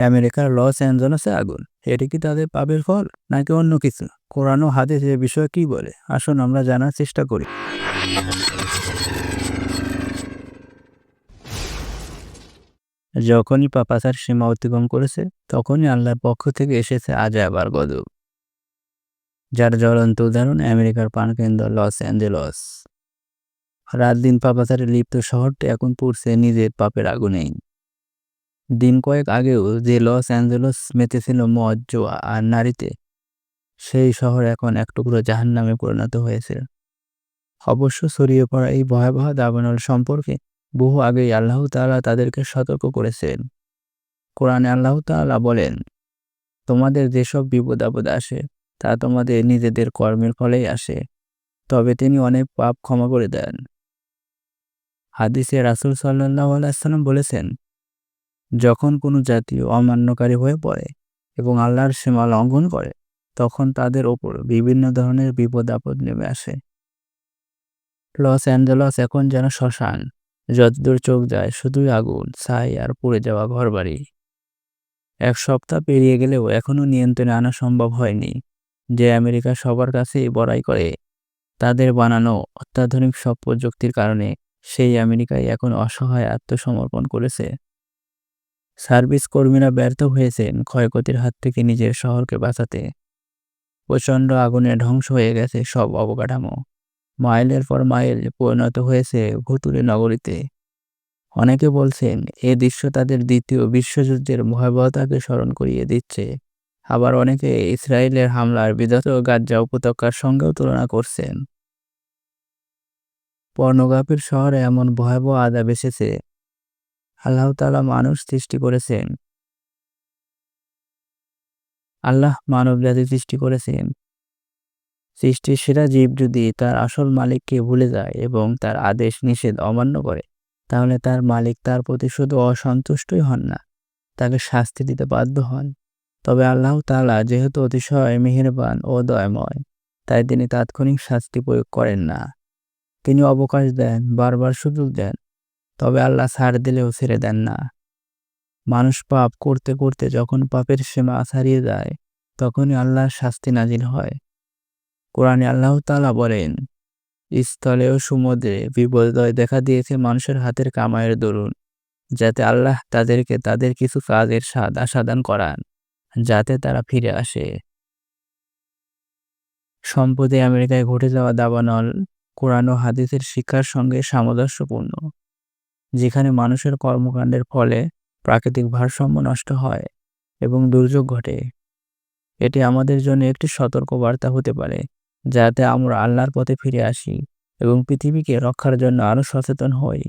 আমেরিকার লস অ্যাঞ্জেলসে আগুন। এটি কি তাদের পাপের ফল, নাকি অন্য কিছু? কোরআন হাদিস এ বিষয়ে কি বলে? আসুন আমরা জানার চেষ্টা করি। যখনই পাপাচার সীমা অতিক্রম করেছে, তখনই আল্লাহর পক্ষ থেকে এসেছে আজ আবার গজব। যার জ্বলন্ত উদাহরণ আমেরিকার প্রাণকেন্দ্র লস অ্যাঞ্জেলস। রাত দিন পাপাচারে লিপ্ত শহরটি এখন পড়ছে নিজের পাপের আগুনেই। দিন কয়েক আগেও যে লস অ্যাঞ্জেলস মেতেছিল মদ জোয়া আর নারীতে, সেই শহর এখন এক টুকরো জাহান নামে পরিণত হয়েছে। অবশ্য ছড়িয়ে পড়া এই ভয়াবহ দাবানল সম্পর্কে বহু আগেই আল্লাহ তাআলা তাদেরকে সতর্ক করেছেন। কোরআনে আল্লাহ তাআলা বলেন, তোমাদের যেসব বিপদ আপদ আসে, তা তোমাদের নিজেদের কর্মের ফলেই আসে, তবে তিনি অনেক পাপ ক্ষমা করে দেন। হাদিসে রাসুল সাল্লাহ আলাইসাল্লাম বলেছেন যখন কোনো জাতি অমান্যকারী হয়ে পড়ে এবং আল্লাহর সীমা লঙ্ঘন করে, তখন তাদের ওপর বিভিন্ন ধরনের বিপদ আপদ নেমে আসে। লস অ্যাঞ্জেলস এখন যেন শ্মশান, যতদূর চোখ যায় শুধুই আগুন, ছাই আর পুড়ে যাওয়া ঘরবাড়ি। এক সপ্তাহ পেরিয়ে গেলেও এখনও নিয়ন্ত্রণে আনা সম্ভব হয়নি। যে আমেরিকা সবার কাছেই বড়াই করে, তাদের বানানো অত্যাধুনিক সব প্রযুক্তির কারণে সেই আমেরিকায় এখন অসহায় আত্মসমর্পণ করেছে। সার্ভিস কর্মীরা ব্যর্থ হয়েছেন ক্ষয়ক্ষতির হাত থেকে নিজের শহরকে বাঁচাতে। প্রচণ্ড আগুনে ধ্বংস হয়ে গেছে সব অবকাঠামো। মাইলের পর মাইল পরিণত হয়েছে ভুতুরে নগরীতে। অনেকে বলছেন, এ দৃশ্য তাদের দ্বিতীয় বিশ্বযুদ্ধের ভয়াবহতাকে স্মরণ করিয়ে দিচ্ছে। আবার অনেকে ইসরায়েলের হামলার বিগত গাজ্জা উপত্যকার সঙ্গেও তুলনা করছেন। পর্নোগ্রাফির শহরে এমন ভয়াবহ আদা এসেছে আল্লাহ তালা মানুষ সৃষ্টি করেছেন। আল্লাহ মানব জাতি সৃষ্টি করেছেন। সৃষ্টির সেরা জীব যদি তার আসল মালিককে ভুলে যায় এবং তার আদেশ নিষেধ অমান্য করে, তাহলে তার মালিক তার প্রতি শুধু অসন্তুষ্টই হন না, তাকে শাস্তি দিতে বাধ্য হন। তবে আল্লাহ তালা যেহেতু অতিশয় মেহেরবান ও দয়াময়, তাই তিনি তাৎক্ষণিক শাস্তি প্রয়োগ করেন না। তিনি অবকাশ দেন, বারবার সুযোগ দেন তবে আল্লাহ ছাড় দিলেও ছেড়ে দেন না। মানুষ পাপ করতে করতে যখন পাপের সীমা ছাড়িয়ে যায়, তখনই আল্লাহর শাস্তি নাজিল হয়। কোরআনে আল্লাহ তালা বলেন, স্থলে ও সমুদ্রে বিপর্যয় দেখা দিয়েছে মানুষের হাতের কামাইয়ের দরুন, যাতে আল্লাহ তাদেরকে তাদের কিছু কাজের স্বাদ আসাদান করান, যাতে তারা ফিরে আসে। সম্প্রতি আমেরিকায় ঘটে যাওয়া দাবানল কোরআন ও হাদিসের শিক্ষার সঙ্গে সামঞ্জস্যপূর্ণ। যেখানে মানুষের কর্মকাণ্ডের ফলে প্রাকৃতিক ভারসাম্য নষ্ট হয় এবং দুর্যোগ ঘটে। এটি আমাদের জন্য একটি সতর্ক বার্তা হতে পারে, যাতে আমরা আল্লাহর পথে ফিরে আসি এবং পৃথিবীকে রক্ষার জন্য আরও সচেতন হই।